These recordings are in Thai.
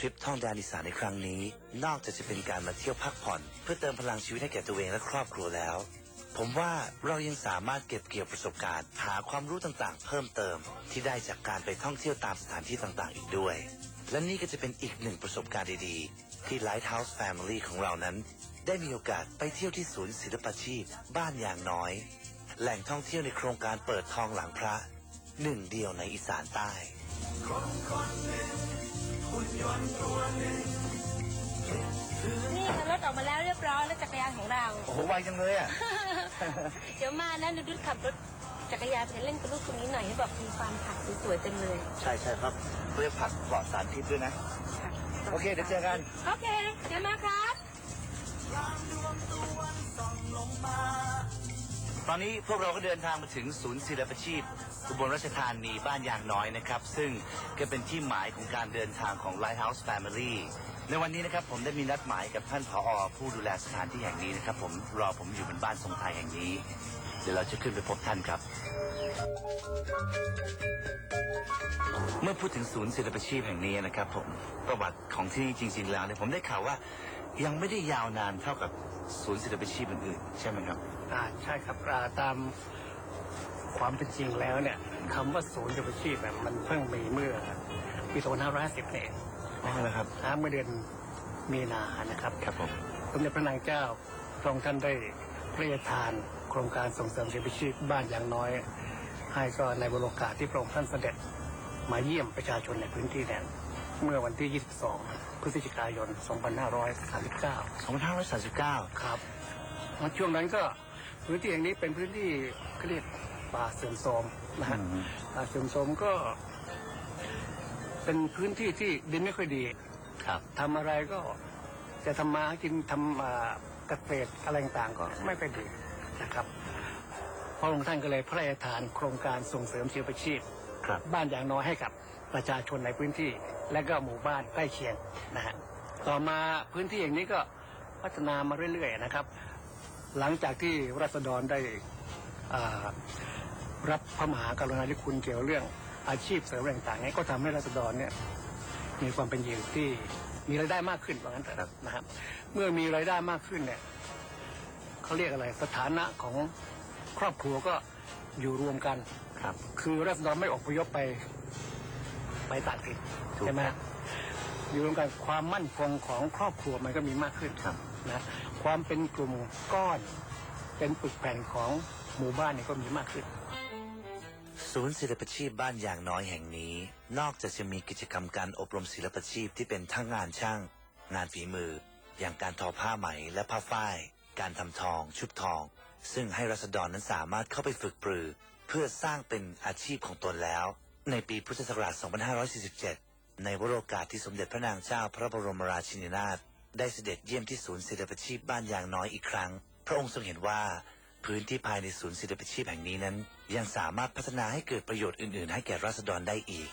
ทริปท่องแดนอีสานในครั้งนี้ นอกจากจะเป็นการมาเที่ยวพักผ่อน เพื่อเติมพลังชีวิตให้แก่ตัวเองและครอบครัวแล้ว ผมว่าเรายังสามารถเก็บเกี่ยวประสบการณ์ หาความรู้ต่างๆ เพิ่มเติม ที่ได้จากการไปท่องเที่ยวตามสถานที่ต่างๆ อีกด้วย และนี่ก็จะเป็นอีกหนึ่งประสบการณ์ดีๆ ที่ Lighthouse Family ของเรานั้น ได้มีโอกาสไปเที่ยวที่ศูนย์ศิลปาชีพ บ้านยางน้อย แหล่งท่องเที่ยวในโครงการเปิดทองหลังพระหนึ่งเดียวในอีสานใต้นี่ค่ะรถออกมาแล้วเรียบร้อยแล้วจักรยานของเรา โอ้โหไวจังเลยอะ เดี๋ยวมานะนุดุดขับรถจักรยานไปเล่นกับลูกคนนี้หน่อยให้บอกมีความผักสวยๆเต็มเลยใช่ใช่ครับเรียกผักปลอดสารพิษด้วยนะ โอเคเดี๋ยวเจอกัน โอเคเดี๋ยวมาครับ ตอนนี้พวกเราก็เดินทางมาถึงศูนย์ศิลปชีพอุบลราชธานีบ้านยางน้อยนะครับ ซึ่งก็เป็นที่หมายของการเดินทางของ Lighthouse Family ในวันนี้นะครับผมได้มีนัดหมายกับท่านผอผู้ดูแลสถานที่แห่งนี้นะครับ ผมรอผมอยู่บนบ้านทรงไทยแห่งนี้ เดี๋ยวเราจะขึ้นไปพบท่านครับ เมื่อพูดถึงศูนย์ศิลปชีพแห่งนี้นะครับ ผมประวัติของที่นี่จริง ๆ แล้วเนี่ยผมได้ข่าวว่า ยังไม่ได้ยาวนานเท่ากับศูนย์ศิลปาชีพอื่นๆใช่ไหมครับ อ่าใช่ครับอ่าตามความเป็นจริงแล้วเนี่ยคำว่าศูนย์ยุทธชีพเนี่ยมันเพิ่งมีเมื่อปี2550เนี่ยอ๋อเหรอครับอ่าเมื่อเดือนมีนานะครับ ครับผมสมเด็จพระนางเจ้าพระองค์ท่านได้พระราชทาน โครงการส่งเสริมยุทธชีพบ้านอย่างน้อย ให้ก็ในบรโอกาสที่พระองค์ท่านเสด็จมาเยี่ยมประชาชนในพื้นที่เนี่ย เมื่อวันที่ 22 พฤศจิกายน 2539 2539 ครับแล้วช่วงนั้นก็พื้นที่แห่งนี้เป็นพื้นที่เขาเรียกป่าเสื่อมโทรมนะฮะอืมป่าเสื่อมโทรมก็ เป็นพื้นที่ที่ดินไม่ค่อยดีครับทำอะไรก็จะทำมาหากินทำอ่าเกษตรอะไรต่างๆก็ไม่ค่อยดีนะครับพระองค์ท่านก็เลยพระราชทานโครงการส่งเสริมชีวประชีพ ครับ บ้านอย่างน้อยให้กับประชาชนในพื้นที่ และก็หมู่บ้านใกล้เคียงนะฮะต่อมาพื้นที่อย่างนี้ก็พัฒนามาเรื่อยๆนะครับ หลังจากที่รัษฎรได้อ่ารับพระมหากรุณาธิคุณเกี่ยวเรื่องอาชีพเสริมอะไรต่างๆนี้ก็ทำให้รัษฎรเนี่ยมีความเป็นอยู่ที่มีรายได้มากขึ้นว่างั้นเถอะนะครับ เมื่อมีรายได้มากขึ้นเนี่ยเขาเรียกอะไรสถานะของครอบครัวก็อยู่รวมกัน ครับ คือรัษฎรไม่อพยพไป ไปต่างถิ่นถูก ใช่ไหมฮะอยู่รวมกันความมั่นคงของครอบครัวมันก็มีมากขึ้นครับ นะความเป็นกลุ่มก้อน เป็นปึกแผ่นของหมู่บ้านเนี่ยก็มีมากขึ้น ศูนย์ศิลปาชีพบ้านยางน้อยแห่งนี้ นอกจากจะมีกิจกรรมการอบรมศิลปาชีพที่เป็นทั้งงานช่าง งานฝีมือ อย่างการทอผ้าไหมและผ้าฝ้าย การทำทอง ชุบทอง ซึ่งให้รัษฎรนั้นสามารถเข้าไปฝึกปรือ เพื่อสร้างเป็นอาชีพของตนแล้ว ในปีพุทธศักราช 2547 ในวโรกาสที่สมเด็จพระนางเจ้าพระบรมราชินีนาถได้เสด็จเยี่ยมที่ศูนย์ศิลปชีพบ้านยางน้อยอีกครั้ง พระองค์ทรงเห็นว่าพื้นที่ภายในศูนย์ศิลปชีพแห่งนี้นั้น ยังสามารถพัฒนาให้เกิดประโยชน์อื่น ๆ ให้แก่ราษฎรได้อีก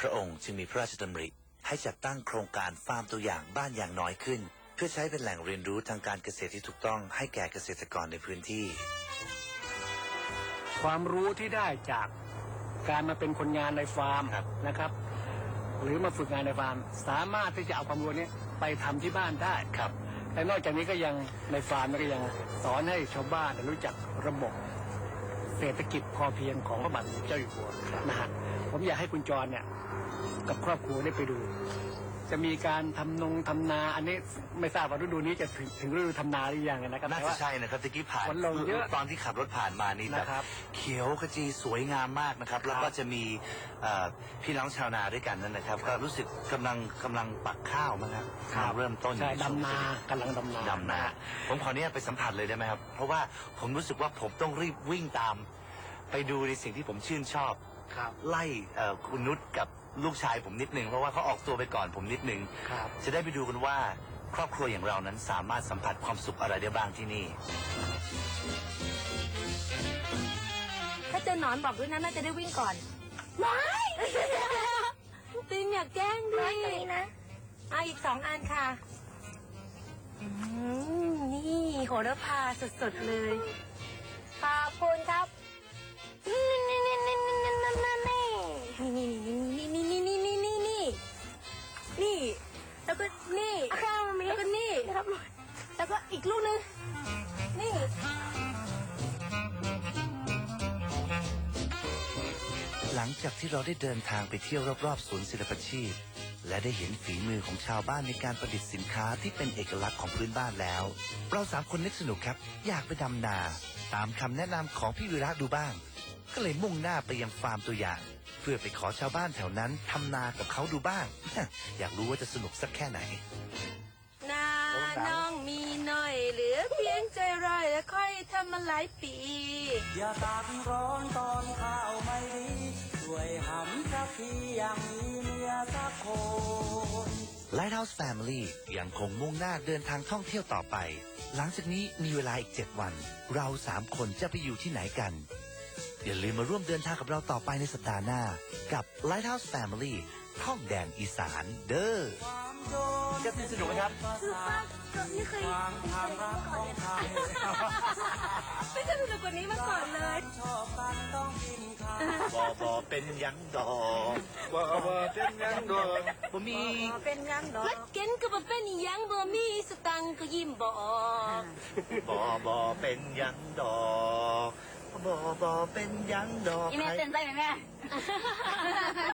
พระองค์จึงมีพระราชดำริให้จัดตั้งโครงการฟาร์มตัวอย่างบ้านอย่างน้อยขึ้น เพื่อใช้เป็นแหล่งเรียนรู้ทางการเกษตรที่ถูกต้องให้แก่เกษตรกรในพื้นที่ ความรู้ที่ได้จากการมาเป็นคนงานในฟาร์มครับ นะครับ หรือมาฝึกงานในฟาร์ม สามารถที่จะเอาความรู้นี้ไปทำที่บ้านได้ครับ และนอกจากนี้ก็ยังในฟาร์มก็ยังสอนให้ชาวบ้านรู้จักระบบเศรษฐกิจพอเพียงของพระบาทสมเด็จเจ้าอยู่หัวนะฮะผมอยากให้คุณจรเนี่ยกับครอบครัวได้ไปดู จะมีการทำนงทำนา อันนี้ไม่ทราบว่าฤดูนี้จะถึงถึงฤดูทำนาหรือยังนะครับน่าแต่จะว่า ใช่นะครับตะกี้ผ่านฝนลงเยอะตอนที่ขับรถผ่านมานี่แบบนะครับเขียวขจีสวยงามมากนะครับ แล้วก็จะมีเอ่อพี่น้องชาวนาด้วยกันนั่นนะครับ ก็รู้สึกกำลังกำลังปักข้าวมั้งครับกำลังเริ่มต้นใช่ในช่วงดำนากำลังดำนา ดำนาผมขออนุญาตไปสัมผัสเลยได้ไหมครับ เพราะว่าผมรู้สึกว่าผมต้องรีบวิ่งตาม ไปดูในสิ่งที่ผมชื่นชอบ ครับ ไล่เอ่อคุณนุชกับลูกชายผมนิดนึงเพราะว่าเขาออกตัวไปก่อนผมนิดนึง ครับ จะได้ไปดูกันว่าครอบครัวอย่างเรานั้นสามารถสัมผัสความสุขอะไรได้บ้างที่นี่ ถ้าเจอหนอนบอกด้วยนะน่าจะได้วิ่งก่อนว้ายตินอยากแกล้งดินะอะอีกสองอันค่ะอืมนี่โหระพาสดๆเลย ขอบคุณครับ นี่นี่นี่ แม่แม่นี่นี่นี่นี่นี่นี่นี่นี่นี่แล้วก็นี่ข้ามีแล้วก็นี่ครับแล้วก็อีกลูกนึงนี่หลังจากที่เราได้เดินทางไปเที่ยวรอบๆ ศูนย์ศิลปชีพ และได้เห็นฝีมือของชาวบ้านในการประดิษฐ์สินค้าที่เป็นเอกลักษณ์ของพื้นบ้านแล้ว เราสามคนนึกสนุกครับ อยากไปดำนา ตามคำแนะนำของพี่วิระดูบ้าง ก็เลยมุ่งหน้าไปยังฟาร์มตัวอย่าง เพื่อไปขอชาวบ้านแถวนั้นทำนากับเขาดูบ้าง อยากรู้ว่าจะสนุกสักแค่ไหน นาน้องมีหน่อยเหลือเพียงใจร้อยแล้วค่อยทำมาหลายปี อย่าตากร้อนตอนข้าวไม่ดีช่วยหำสักทีอย่างมีเมียสักคน Lighthouse Family ยังคงมุ่งหน้าเดินทางท่องเที่ยวต่อไป หลังจากนี้มีเวลาอีก 7 วัน เราสามคนจะไปอยู่ที่ไหนกัน อย่าลืมมาร่วมเดินทางกับเราต่อไปในสัปดาห์หน้า กับ Lighthouse Family ท่องแดนอีสานเด้อความโจรจะสนุกไหมครับคือป้าก็ไม่เคยความทางรักของไทยไม่เคยสนุกกว่านี้มาก่อนเลยชอบกันต้องกินข้าวบอบอเป็นยังดอกบอบอเป็นยังดอกบ่มีเป็นยังดอกรถเก๋งก็บ่เป็นอิหยังบ่มีสตังค์ก็ยิ้มบ่ออกบอบอเป็นยังดอก บอบอเป็นยังดอกอีเมลเต้นได้ไหมแม่